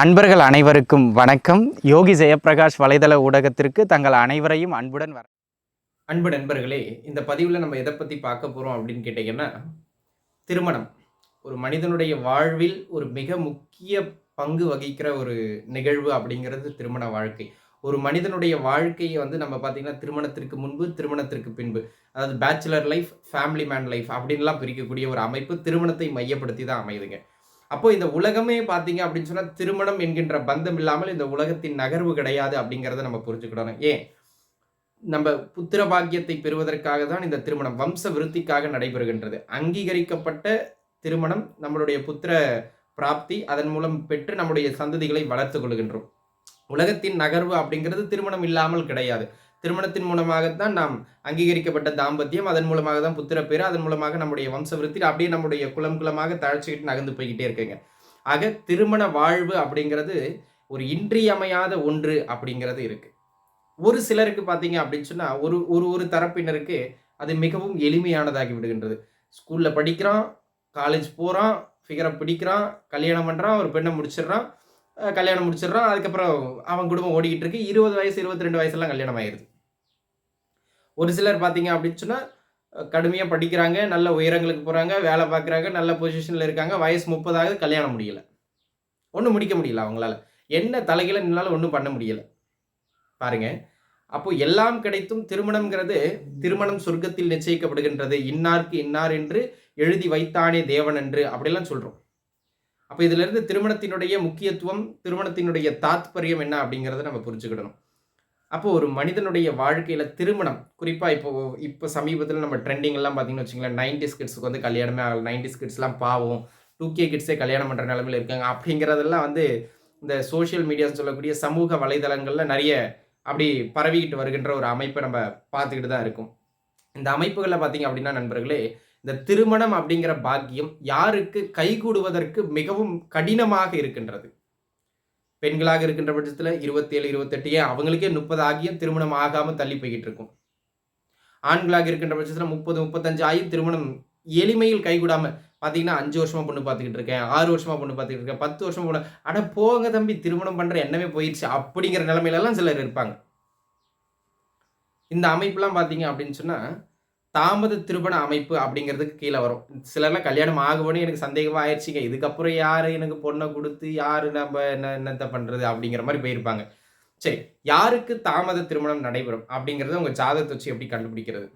அன்பர்கள் அனைவருக்கும் வணக்கம். யோகி ஜெயப்பிரகாஷ் வலைதள ஊடகத்திற்கு தங்கள் அனைவரையும் அன்புடன் வர அன்பு நண்பர்களே இந்த பதிவில் நம்ம எதை பற்றி பார்க்க போகிறோம் அப்படின்னு கேட்டிங்கன்னா திருமணம். ஒரு மனிதனுடைய வாழ்வில் ஒரு மிக முக்கிய பங்கு வகிக்கிற ஒரு நிகழ்வு அப்படிங்கிறது திருமண வாழ்க்கை. ஒரு மனிதனுடைய வாழ்க்கையை வந்து நம்ம பார்த்திங்கன்னா திருமணத்திற்கு முன்பு திருமணத்திற்கு பின்பு அதாவது bachelor life family man life அப்படின்லாம் பிரிக்கக்கூடிய ஒரு அமைப்பு திருமணத்தை மையப்படுத்தி தான் அமையுதுங்க. அப்போ இந்த உலகமே பார்த்தீங்க அப்படின்னு சொன்னால் திருமணம் என்கின்ற பந்தம் இல்லாமல் இந்த உலகத்தின் நகர்வு கிடையாது அப்படிங்கிறத நம்ம புரிஞ்சுக்கிடணும். ஏன்? நம்ம புத்திர பாக்கியத்தை பெறுவதற்காக தான் இந்த திருமணம் வம்ச விருத்திக்காக நடைபெறுகின்றது. அங்கீகரிக்கப்பட்ட திருமணம் நம்மளுடைய புத்திர பிராப்தி அதன் மூலம் பெற்று நம்முடைய சந்ததிகளை வளர்த்து கொள்கின்றோம். உலகத்தின் நகர்வு அப்படிங்கிறது திருமணம் இல்லாமல் கிடையாது. திருமணத்தின் மூலமாகத்தான் நாம் அங்கீகரிக்கப்பட்ட தாம்பத்தியம் அதன் மூலமாக தான் புத்திர பேர் அதன் மூலமாக நம்முடைய வம்ச விருத்தி அப்படியே நம்முடைய குலம் குலமாக தழைச்சிக்கிட்டு நகர்ந்து போய்கிட்டே இருக்குங்க. ஆக திருமண வாழ்வு அப்படிங்கிறது ஒரு இன்றியமையாத ஒன்று அப்படிங்கிறது இருக்கு. ஒரு சிலருக்கு பார்த்தீங்க அப்படின்னு சொன்னால் ஒரு ஒரு ஒரு தரப்பினருக்கு அது மிகவும் எளிமையானதாகி விடுகின்றது. ஸ்கூலில் படிக்கிறான் காலேஜ் போகிறான் ஃபிகரை பிடிக்கிறான் கல்யாணம் பண்ணுறான் ஒரு பெண்ணை முடிச்சிடுறான் கல்யாணம் முடிச்சிடுறான் அதுக்கப்புறம் அவன் குடும்பம் ஓடிக்கிட்டு இருக்கு. இருபது வயசு இருபத்தி ரெண்டு வயசுலாம் கல்யாணம் ஆயிடுது ஒரு சிலர் பார்த்தீங்க அப்படின்னு சொன்னால் கடுமையாக படிக்கிறாங்க நல்ல உயரங்களுக்கு போகிறாங்க வேலை பார்க்குறாங்க நல்ல பொசிஷனில் இருக்காங்க வயசு முப்பதாவது கல்யாணம் முடியல. ஒன்றும் முடிக்க முடியல அவங்களால. என்ன தலைகளை நின்னாலும் ஒன்றும் பண்ண முடியலை. பாருங்க. அப்போது எல்லாம் கிடைத்தும் திருமணம்ங்கிறது திருமணம் சொர்க்கத்தில் நிச்சயிக்கப்படுகின்றது. இன்னார்க்கு இன்னார் என்று எழுதி வைத்தானே தேவன் என்று அப்படிலாம் சொல்கிறோம் அப்போ இதிலிருந்து திருமணத்தினுடைய முக்கியத்துவம் திருமணத்தினுடைய தாத்பரியம் என்ன அப்படிங்கிறத நம்ம புரிஞ்சுக்கிடணும். அப்போ ஒரு மனிதனுடைய வாழ்க்கையில திருமணம் குறிப்பா இப்போ இப்போ சமீபத்தில் நம்ம ட்ரெண்டிங் எல்லாம் பார்த்தீங்கன்னு வச்சுங்களேன் நைன்டிஸ் கிட்ஸுக்கு வந்து கல்யாணமே ஆகல. நைன்டிஸ் கிட்ஸ்லாம் பாவம். டூ கே கிட்ஸே கல்யாணம் பண்ணுற நிலமையில இருக்காங்க. அப்படிங்கிறதெல்லாம் வந்து இந்த சோஷியல் மீடியான்னு சொல்லக்கூடிய சமூக வலைதளங்களில் நிறைய அப்படி பரவிக்கிட்டு வருகின்ற ஒரு அமைப்பை நம்ம பார்த்துக்கிட்டு தான் இருக்கும். இந்த அமைப்புகளில் பார்த்தீங்க அப்படின்னா நண்பர்களே இந்த திருமணம் அப்படிங்கிற பாக்கியம் யாருக்கு கைகூடுவதற்கு மிகவும் கடினமாக இருக்கின்றது. பெண்களாக இருக்கின்ற பட்சத்தில் இருபத்தேழு இருபத்தெட்டு ஏன் அவங்களுக்கே முப்பது ஆகியும் திருமணம் ஆகாமல் தள்ளி போய்கிட்டு இருக்கும். ஆண்களாக இருக்கின்ற பட்சத்தில் முப்பது முப்பத்தஞ்சு ஆகியும் திருமணம் எளிமையில் கைகூடாமல் பார்த்தீங்கன்னா அஞ்சு வருஷமாக பொண்ணு பார்த்துக்கிட்டு இருக்கேன் ஆறு வருஷமாக பொண்ணு பார்த்துக்கிட்டு இருக்கேன் பத்து வருஷமாக பொண்ணு அட போங்க தம்பி திருமணம் பண்ணுற எண்ணமே போயிடுச்சு அப்படிங்கிற நிலமையிலலாம் சிலர் இருப்பாங்க. இந்த அமைப்புலாம் பார்த்தீங்க அப்படின்னு சொன்னால் தாமத திருமண அமைப்பு அப்படிங்கிறதுக்கு கீழே வரும். சிலர்லாம் கல்யாணம் ஆகுவோன்னு எனக்கு சந்தேகமாக ஆயிடுச்சுங்க. இதுக்கப்புறம் யார் எனக்கு பொண்ணை கொடுத்து யார் நம்ம என்ன என்னத்தை பண்ணுறது அப்படிங்கிற மாதிரி போயிருப்பாங்க. சரி யாருக்கு தாமத திருமணம் நடைபெறும் அப்படிங்கிறத உங்கள் ஜாதகத்தை வச்சு எப்படி கண்டுபிடிக்கிறது?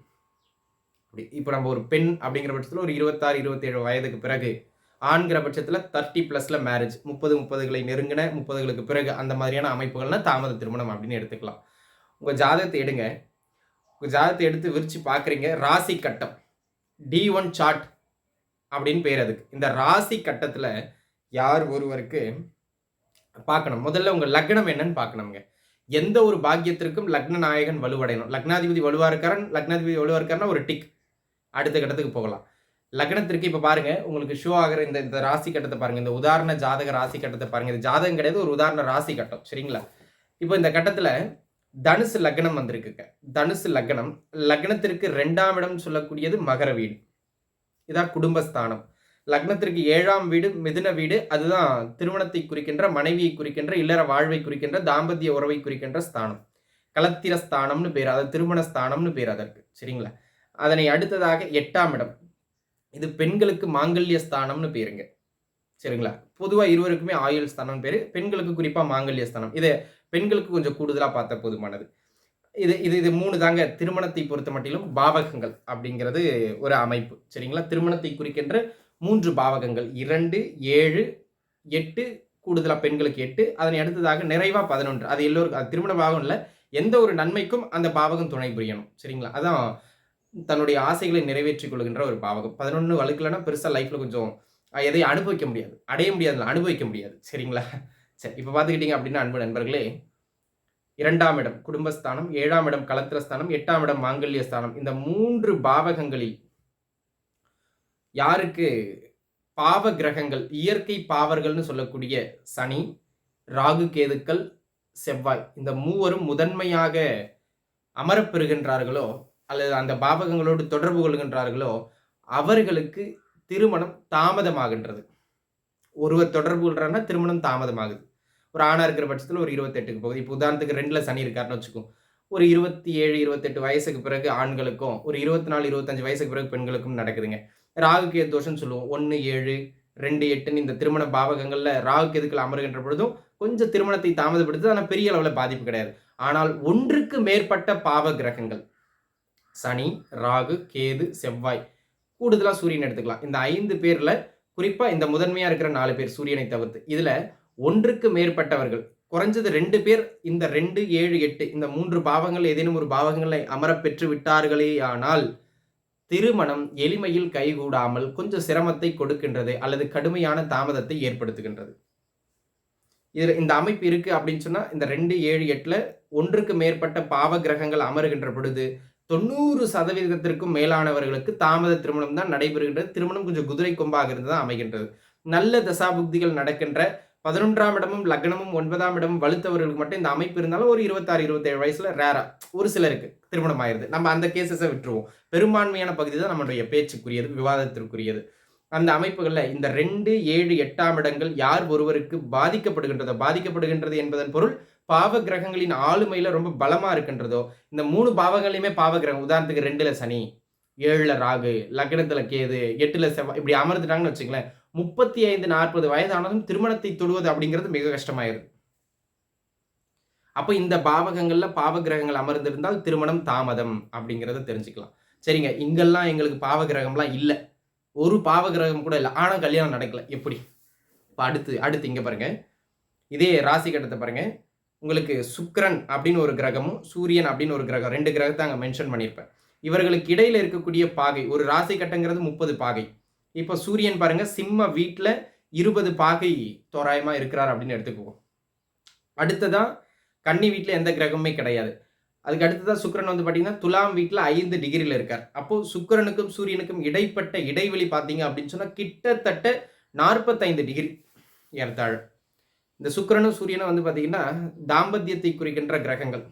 அப்படி இப்போ நம்ம ஒரு பெண் அப்படிங்கிற பட்சத்தில் ஒரு இருபத்தாறு இருபத்தேழு வயதுக்கு பிறகு ஆண்கிற பட்சத்தில் தேர்ட்டி ப்ளஸில் மேரேஜ் முப்பது முப்பதுகளை நெருங்கின முப்பதுகளுக்கு பிறகு அந்த மாதிரியான அமைப்புகள்னால் தாமத திருமணம் அப்படின்னு எடுத்துக்கலாம். உங்கள் ஜாதகத்தை எடுங்க. ஜாதகத்தை எடுத்து விரித்து பார்க்குறீங்க. ராசி கட்டம். டி ஒன் சார்ட் அப்படின்னு பேர் அதுக்கு. இந்த ராசி கட்டத்தில் யார் ஒருவருக்கு பார்க்கணும். முதல்ல உங்கள் லக்னம் என்னன்னு பார்க்கணுங்க. எந்த ஒரு பாக்கியத்திற்கும் லக்ன நாயகன் வலுவடையணும். லக்னாதிபதி வலுவாக இருக்காரன் லக்னாதிபதி வலுவாக இருக்காருன்னா ஒரு டிக் அடுத்த கட்டத்துக்கு போகலாம். லக்னத்திற்கு இப்போ பாருங்கள் உங்களுக்கு ஷோ ஆகிற இந்த இந்த ராசி கட்டத்தை பாருங்கள் இந்த உதாரண ஜாதக ராசி கட்டத்தை பாருங்கள் இது ஜாதகம் கிடையாது ஒரு உதாரண ராசி கட்டம். சரிங்களா? இப்போ இந்த கட்டத்தில் தனுசு லக்னம் வந்திருக்குங்க. தனுசு லக்னம் லக்னத்திற்கு ரெண்டாம் இடம் சொல்லக்கூடியது மகர வீடு. இதான் குடும்பஸ்தானம். லக்னத்திற்கு ஏழாம் வீடு மிதுன வீடு அதுதான் திருமணத்தை குறிக்கின்ற மனைவியை குறிக்கின்ற இல்லற வாழ்வை குறிக்கின்ற தாம்பத்திய உறவை குறிக்கின்ற ஸ்தானம். கலத்திர ஸ்தானம்னு பேர் அதாவது திருமண ஸ்தானம்னு பேர் அதற்கு. சரிங்களா? அதனை அடுத்ததாக எட்டாம் இடம். இது பெண்களுக்கு மாங்கல்ய ஸ்தானம்னு பேருங்க. சரிங்களா? பொதுவாக இருவருக்குமே ஆயுள் ஸ்தானம் பேர். பெண்களுக்கு குறிப்பாக மாங்கல்ய ஸ்தானம். இதை பெண்களுக்கு கொஞ்சம் கூடுதலாக பார்த்த போதுமானது. இது இது இது மூணு தாங்க. திருமணத்தை பொறுத்த மட்டிலும் பாவகங்கள் அப்படிங்கிறது ஒரு அமைப்பு. சரிங்களா? திருமணத்தை குறிக்கின்ற மூன்று பாவகங்கள். இரண்டு ஏழு எட்டு கூடுதலாக பெண்களுக்கு எட்டு. அதனை அடுத்ததாக நிறைவாக பதினொன்று. அது எல்லோருக்கும் அது திருமண பாவகம் இல்லை. எந்த ஒரு நன்மைக்கும் அந்த பாவகம் துணை புரியணும். சரிங்களா? அதான் தன்னுடைய ஆசைகளை நிறைவேற்றிக் கொள்கின்ற ஒரு பாவகம். பதினொன்று வழுக்கலைன்னா பெருசாக லைஃப்பில் கொஞ்சம் எதையும் அனுபவிக்க முடியாது. அடைய முடியாது அனுபவிக்க முடியாது. சரிங்களா? சரி இப்போ பார்த்துக்கிட்டீங்க அப்படின்னா அன்பு நண்பர்களே இரண்டாம் இடம் குடும்பஸ்தானம் ஏழாம் இடம் கலத்திரஸ்தானம் எட்டாம் இடம் மாங்கல்ய ஸ்தானம் இந்த மூன்று பாவகங்களில் யாருக்கு பாவ கிரகங்கள் இயற்கை பாவர்கள்னு சொல்லக்கூடிய சனி ராகு கேதுக்கள் செவ்வாய் இந்த மூவரும் முதன்மையாக அமரப்பெறுகின்றார்களோ அல்லது அந்த பாவகங்களோடு தொடர்பு கொள்கின்றார்களோ அவர்களுக்கு திருமணம் தாமதமாகின்றது. ஒருவர் தொடர்பு கொள்றாருன்னா திருமணம் தாமதமாகுது. ஒரு ஆணாக இருக்கிற பட்சத்தில் ஒரு இருபத்தெட்டுக்கு போகுது. இப்போ உதாரணத்துக்கு ரெண்டில் சனி இருக்காருன்னு வச்சுக்கோ. ஒரு இருபத்தி ஏழு இருபத்தெட்டு வயசுக்கு பிறகு ஆண்களுக்கும் ஒரு இருபத்தி நாலு இருபத்தஞ்சு வயசுக்கு பிறகு பெண்களுக்கும் நடக்குதுங்க. ராகுக்கு தோஷம்னு சொல்லுவோம். ஒன்று ஏழு ரெண்டு எட்டுன்னு இந்த திருமண பாவகங்களில் ராகு கேதுக்கள் அமருகின்ற பொழுதும் கொஞ்சம் திருமணத்தை தாமதப்படுத்து ஆனால் பெரிய அளவில் பாதிப்பு கிடையாது. ஆனால் ஒன்றுக்கு மேற்பட்ட பாவ கிரகங்கள் சனி ராகு கேது செவ்வாய் கூடுதலாக சூரியன் எடுத்துக்கலாம். இந்த ஐந்து பேரில் குறிப்பாக இந்த முதன்மையாக இருக்கிற நாலு பேர் சூரியனை தவிர்த்து. இதில் ஒன்றுக்கு மேற்பட்டவர்கள். குறைஞ்சது ரெண்டு பேர் இந்த ரெண்டு ஏழு எட்டு இந்த மூன்று பாவங்கள் ஏதேனும் ஒரு பாவங்களை அமர பெற்று விட்டார்களே ஆனால் திருமணம் எளிமையில் கைகூடாமல் கொஞ்சம் சிரமத்தை கொடுக்கின்றது அல்லது கடுமையான தாமதத்தை ஏற்படுத்துகின்றது. இதில் இந்த அமைப்பு இருக்கு அப்படின்னு சொன்னால் இந்த ரெண்டு ஏழு எட்டில் ஒன்றுக்கு மேற்பட்ட பாவ கிரகங்கள் அமருகின்ற பொழுது தொண்ணூறு சதவீதத்திற்கும் மேலானவர்களுக்கு தாமத திருமணம் தான் நடைபெறுகின்றது. திருமணம் கொஞ்சம் குதிரை கொம்பாக இருந்து தான் அமைகின்றது. நல்ல தசாபுக்திகள் நடக்கின்ற பதினொன்றாம் இடமும் லக்னமும் ஒன்பதாம் இடமும் வலுத்தவர்களுக்கு மட்டும் இந்த அமைப்பு இருந்தாலும் ஒரு இருபத்தாறு இருபத்தேழு வயசுல ரேரா ஒரு சிலருக்கு திருமணம் ஆயிருது நம்ம அந்த கேசஸை விட்டுருவோம். பெரும்பான்மையான பகுதி தான் நம்மளுடைய பேச்சுக்குரியது விவாதத்திற்குரியது. அந்த அமைப்புகளில் இந்த ரெண்டு ஏழு எட்டாம் இடங்கள் யார் ஒருவருக்கு பாதிக்கப்படுகின்றதோ பாதிக்கப்படுகின்றது என்பதன் பொருள் பாவ கிரகங்களின் ஆளுமையில ரொம்ப பலமா இருக்கின்றதோ இந்த மூணு பாவங்களையுமே பாவ கிரகம். உதாரணத்துக்கு ரெண்டுல சனி ஏழுல ராகு லக்னத்துல கேது எட்டுல செவ்வாய் இப்படி அமர்ந்துட்டாங்கன்னு வச்சுங்களேன் முப்பத்தி ஐந்து நாற்பது வயதானதும் திருமணத்தை தொடுவது அப்படிங்கிறது மிக கஷ்டமாயிருது. அப்போ இந்த பாவகங்கள்ல பாவகிரகங்கள் அமர்ந்திருந்தால் திருமணம் தாமதம் அப்படிங்கிறத தெரிஞ்சுக்கலாம். சரிங்க இங்கெல்லாம் எங்களுக்கு பாவ கிரகம்லாம் இல்லை. ஒரு பாவ கிரகம் கூட இல்லை. ஆனால் கல்யாணம் நடக்கல. எப்படி? இப்போ அடுத்து அடுத்து இங்கே பாருங்க. இதே ராசி கட்டத்தை பாருங்க. உங்களுக்கு சுக்கிரன் அப்படின்னு ஒரு கிரகமும் சூரியன் அப்படின்னு ஒரு கிரகம். ரெண்டு கிரகத்தை அங்கே மென்ஷன் பண்ணியிருப்பேன். இவர்களுக்கு இடையில் இருக்கக்கூடிய பாகை ஒரு ராசி கட்டங்கிறது முப்பது பாகை. இப்போ சூரியன் பாருங்க சிம்ம வீட்டில் இருபது பாகை தோராயமாக இருக்கிறார் அப்படின்னு எடுத்துக்குவோம். அடுத்ததா கன்னி வீட்டில் எந்த கிரகமுமே கிடையாது. அதுக்கு அடுத்ததா சுக்கிரன் வந்து பார்த்தீங்கன்னா துலாம் வீட்டில் ஐந்து டிகிரியில் இருக்கார். அப்போது சுக்கரனுக்கும் சூரியனுக்கும் இடைப்பட்ட இடைவெளி பார்த்தீங்க அப்படின்னு சொன்னால் கிட்டத்தட்ட நாற்பத்தைந்து டிகிரி ஏறத்தாழ். இந்த சுக்கிரனும் சூரியனும் வந்து பார்த்தீங்கன்னா தாம்பத்தியத்தை குறிக்கின்ற கிரகங்கள்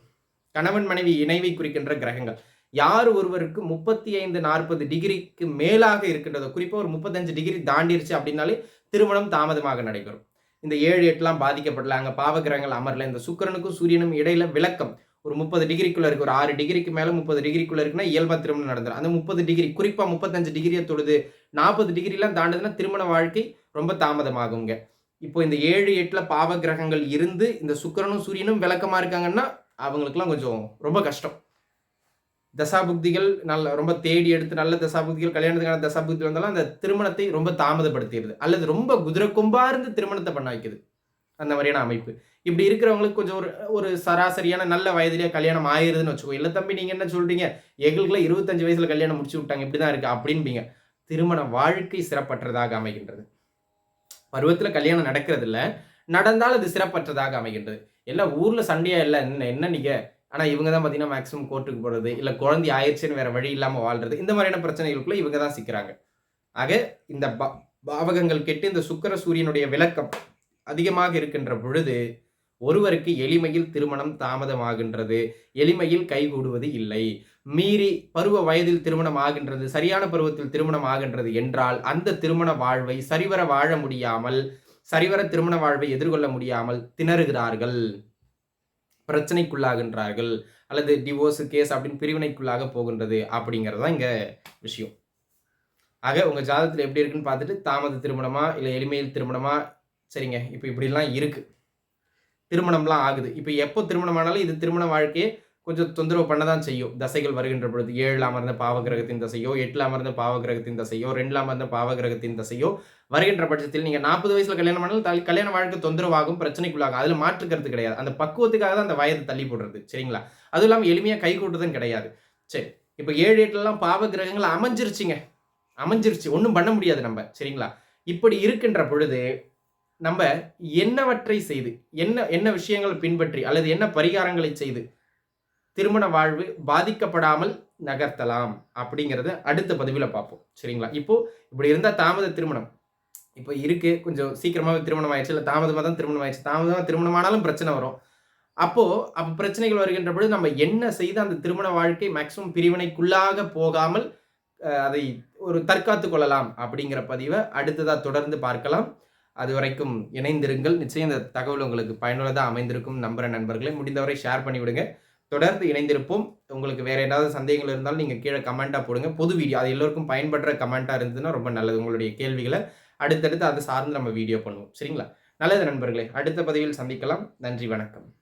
கணவன் மனைவி இணைவை குறிக்கின்ற கிரகங்கள். யார் ஒருவருக்கு முப்பத்தி ஐந்து நாற்பது டிகிரிக்கு மேலாக இருக்கின்றதோ குறிப்பாக ஒரு முப்பத்தஞ்சு டிகிரி தாண்டிருச்சு அப்படின்னாலே திருமணம் தாமதமாக நடைபெறும். இந்த ஏழு எட்டுலாம் பாதிக்கப்படல அங்கே பாவகிரகங்கள் அமரல. இந்த சுக்கிரனுக்கும் சூரியனும் இடையில விளக்கம். ஒரு முப்பது டிகிரிக்குள்ள இருக்கு. ஒரு ஆறு டிகிரிக்கு மேல முப்பது டிகிரிக்குள்ள இருக்குன்னா இயல்பா திருமணம் நடந்துடும் அந்த முப்பது டிகிரி குறிப்பா முப்பத்தஞ்சு டிகிரியை தொழுது நாற்பது டிகிரிலாம் தாண்டதுன்னா திருமண வாழ்க்கை ரொம்ப தாமதமாகுங்க. இப்போ இந்த ஏழு எட்டுல பாவ கிரகங்கள் இருந்து இந்த சுக்கிரனும் சூரியனும் விளக்கமா இருக்காங்கன்னா அவங்களுக்குலாம் கொஞ்சம் ரொம்ப கஷ்டம். தசாபுக்திகள் நல்ல ரொம்ப தேடி எடுத்து நல்ல தசாபுக்திகள் கல்யாணத்துக்கான தசாபுக்தி வந்தாலும் அந்த திருமணத்தை ரொம்ப தாமதப்படுத்திடுது. அல்லது ரொம்ப குதிரை கொம்பா இருந்து திருமணத்தை பண்ண வைக்குது. அந்த மாதிரியான அமைப்பு. இப்படி இருக்கிறவங்களுக்கு கொஞ்சம் ஒரு ஒரு சராசரியான நல்ல வயதிலேயே கல்யாணம் ஆயிருதுன்னு வச்சுக்கோ இல்லை தம்பி நீங்கள் என்ன சொல்கிறீங்க எங்களுக்குலாம் இருபத்தஞ்சு வயசில் கல்யாணம் முடிச்சு விட்டாங்க இப்படி தான் இருக்குது அப்படின்பீங்க திருமண வாழ்க்கை சிறப்பற்றதாக அமைகின்றது. பருவத்தில் கல்யாணம் நடக்கிறது இல்லை நடந்தால் அது சிறப்பற்றதாக அமைகின்றது. எல்லாம் ஊரில் சண்டையாக இல்லை என்ன என்ன நீங்கள் ஆனால் இவங்க தான் பார்த்தீங்கன்னா மேக்ஸிமம் கோர்ட்டுக்கு போகிறது இல்லை குழந்தை ஆயிடுச்சுன்னு வேறு வழி இல்லாமல் வாழ்றது இந்த மாதிரியான பிரச்சனைகளுக்குள்ள இவங்க தான் சிக்கிறாங்க. ஆக இந்த பா- பாவகங்கள் கெட்டு இந்த சுக்கர சூரியனுடைய விளக்கம் அதிகமாக இருக்கின்ற பொழுது ஒருவருக்கு எளிமையில் திருமணம் தாமதமாகின்றது எளிமையில் கைகூடுவது இல்லை. மீறி பருவ வயதில் திருமணம் ஆகின்றது சரியான பருவத்தில் திருமணம் ஆகின்றது என்றால் அந்த திருமண வாழ்வை சரிவர வாழ முடியாமல் சரிவர திருமண வாழ்வை எதிர்கொள்ள முடியாமல் திணறுகிறார்கள். பிரச்சனைக்குள்ளாகின்றார்கள் அல்லது டிவோர்ஸு கேஸ் அப்படின்னு பிரிவினைக்குள்ளாக போகின்றது அப்படிங்கிறது தான் இங்கே விஷயம். ஆக உங்கள் ஜாதகத்தில் எப்படி இருக்குன்னு பார்த்துட்டு தாமத திருமணமா இல்லை எளிமையில் திருமணமா? சரிங்க இப்போ இப்படிலாம் இருக்குது திருமணம்லாம் ஆகுது. இப்போ எப்போ திருமணம் ஆனாலும் இது திருமண வாழ்க்கையை கொஞ்சம் தொந்தரவு பண்ண தான் செய்யும். தசைகள் வருகின்ற பொழுது ஏழில் அமர்ந்த பாவகிரகத்தின் தசையோ எட்டில் அமர்ந்த பாவகிரகத்தின் தசையோ ரெண்டில் அமர்ந்த பாவகிரகத்தின் தசையோ வருகின்ற பட்சத்தில் நீங்கள் நாற்பது வயசில் கல்யாணம் பண்ணாலும் கல்யாண வாழ்க்கை தொந்தரவாகும் பிரச்சனைக்குள்ளாகும். அதில் மாற்றுக்கிறது கிடையாது. அந்த பக்குவத்துக்காக தான் அந்த வயதை தள்ளி போடுறது. சரிங்களா? அதுவும் இல்லாமல் எளிமையாக கை கூட்டுறதும் கிடையாது. சரி. இப்போ ஏழு எட்டுலாம் பாவ கிரகங்கள் அமைஞ்சிருச்சுங்க. அமைஞ்சிருச்சு. ஒன்றும் பண்ண முடியாது நம்ம. சரிங்களா? இப்படி இருக்கின்ற பொழுது நம்ம என்னவற்றை செய்து என்ன என்ன விஷயங்கள் பின்பற்றி அல்லது என்ன பரிகாரங்களை செய்து திருமண வாழ்வு பாதிக்கப்படாமல் நகர்த்தலாம் அப்படிங்கிறத அடுத்த பதிவில் பார்ப்போம். சரிங்களா? இப்போ இப்படி இருந்தால் தாமத திருமணம். இப்போ இருக்கு கொஞ்சம் சீக்கிரமாகவே திருமணம் ஆயிடுச்சு இல்லை தாமதமாக தான் திருமணம் ஆயிடுச்சு தாமதமாக திருமணம் ஆனாலும் பிரச்சனை வரும். அப்போது அப்போ பிரச்சனைகள் வருகின்ற பொழுது நம்ம என்ன செய்து அந்த திருமண வாழ்க்கை மேக்சிமம் பிரிவினைக்குள்ளாக போகாமல் அதை ஒரு தற்காத்து கொள்ளலாம் அப்படிங்கிற பதிவை அடுத்ததாக தொடர்ந்து பார்க்கலாம். அது வரைக்கும் இணைந்திருங்கள். நிச்சயம் இந்த தகவல் உங்களுக்கு பயனுள்ளதாக அமைந்திருக்கும். நம்புகிற நண்பர்களே முடிந்தவரை ஷேர் பண்ணிவிடுங்க. தொடர்ந்து இணைந்திருப்போம். உங்களுக்கு வேறு ஏதாவது சந்தேகங்கள் இருந்தாலும் நீங்கள் கீழே கமெண்ட்டாக போடுங்க. பொது வீடியோ அது எல்லோருக்கும் பயன்படுற கமெண்ட்டாக இருந்ததுன்னா ரொம்ப நல்லது. உங்களுடைய கேள்விகளை அடுத்தடுத்து அதை சார்ந்து நம்ம வீடியோ பண்ணுவோம். சரிங்களா? நல்லது நண்பர்களே அடுத்த பதிவில் சந்திக்கலாம். நன்றி வணக்கம்.